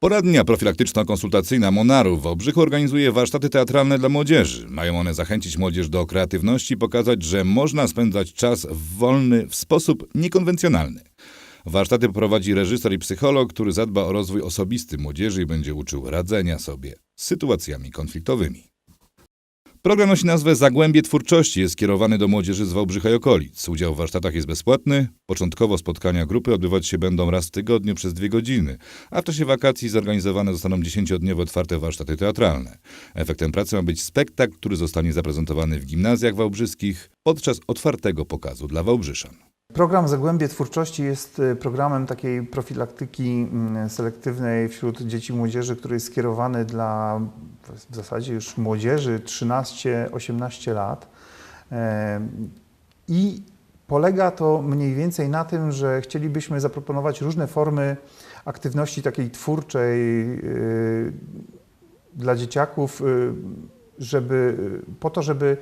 Poradnia profilaktyczno-konsultacyjna Monaru w Wałbrzychu organizuje warsztaty teatralne dla młodzieży. Mają one zachęcić młodzież do kreatywności i pokazać, że można spędzać czas wolny w sposób niekonwencjonalny. Warsztaty prowadzi reżyser i psycholog, który zadba o rozwój osobisty młodzieży i będzie uczył radzenia sobie z sytuacjami konfliktowymi. Program nosi nazwę Zagłębie Twórczości, jest skierowany do młodzieży z Wałbrzycha i okolic. Udział w warsztatach jest bezpłatny. Początkowo spotkania grupy odbywać się będą raz w tygodniu przez dwie godziny, a w czasie wakacji zorganizowane zostaną dziesięciodniowe otwarte warsztaty teatralne. Efektem pracy ma być spektakl, który zostanie zaprezentowany w gimnazjach wałbrzyskich podczas otwartego pokazu dla Wałbrzyszan. Program Zagłębie Twórczości jest y, programem takiej profilaktyki mm, selektywnej wśród dzieci i młodzieży, który jest skierowany dla w zasadzie już młodzieży 13-18 lat. E, I polega to mniej więcej na tym, że chcielibyśmy zaproponować różne formy aktywności takiej twórczej y, dla dzieciaków, y, żeby, po to, żeby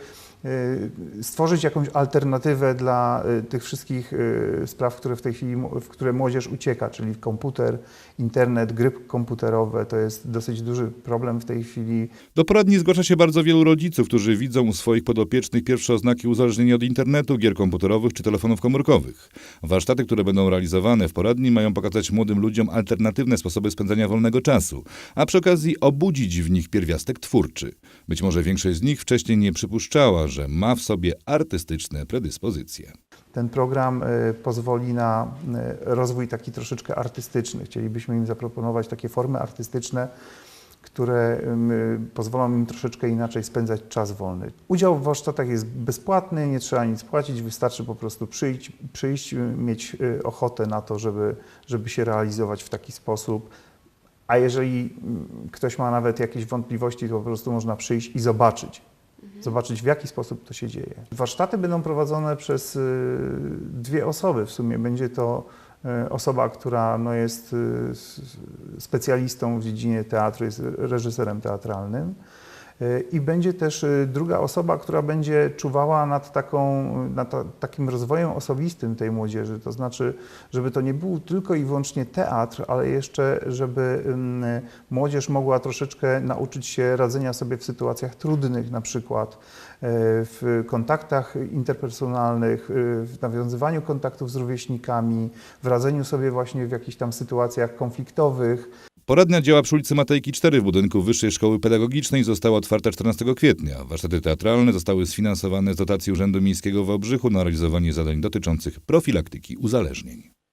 y, stworzyć jakąś alternatywę dla y, tych wszystkich y, spraw, które w tej chwili, w które młodzież ucieka, czyli komputer, internet, gry komputerowe. To jest dosyć duży problem w tej chwili. Do poradni zgłasza się bardzo wielu rodziców, którzy widzą u swoich podopiecznych pierwsze oznaki uzależnienia od internetu, gier komputerowych czy telefonów komórkowych. Warsztaty, które będą realizowane w poradni, mają pokazać młodym ludziom alternatywne sposoby spędzania wolnego czasu, a przy okazji obudzić w nich pierwiastek twórczy. Być może większość z nich wcześniej nie przypuszczała, że ma w sobie artystyczne predyspozycje. Ten program y, pozwoli na y, rozwój taki troszeczkę artystyczny. Chcielibyśmy im zaproponować takie formy artystyczne, które y, pozwolą im troszeczkę inaczej spędzać czas wolny. Udział w warsztatach jest bezpłatny, nie trzeba nic płacić, wystarczy po prostu przyjść, przyjść mieć ochotę na to, żeby, żeby się realizować w taki sposób. A jeżeli ktoś ma nawet jakieś wątpliwości, to po prostu można przyjść i zobaczyć. Zobaczyć, w jaki sposób to się dzieje. Warsztaty będą prowadzone przez y, dwie osoby. W sumie będzie to y, osoba, która no, jest y, specjalistą w dziedzinie teatru, jest reżyserem teatralnym. I będzie też y, druga osoba, która będzie czuwała nad, taką, nad ta, takim rozwojem osobistym tej młodzieży. To znaczy, żeby to nie był tylko i wyłącznie teatr, ale jeszcze, żeby młodzież mogła troszeczkę nauczyć się radzenia sobie w sytuacjach trudnych, na przykład y, w kontaktach interpersonalnych, y, w nawiązywaniu kontaktów z rówieśnikami, w radzeniu sobie właśnie w jakichś tam sytuacjach konfliktowych. Poradnia działa przy ulicy Matejki 4 w budynku Wyższej Szkoły Pedagogicznej została otwarta 14 kwietnia. Warsztaty teatralne zostały sfinansowane z dotacji Urzędu Miejskiego w Wałbrzychu na realizowanie zadań dotyczących profilaktyki uzależnień.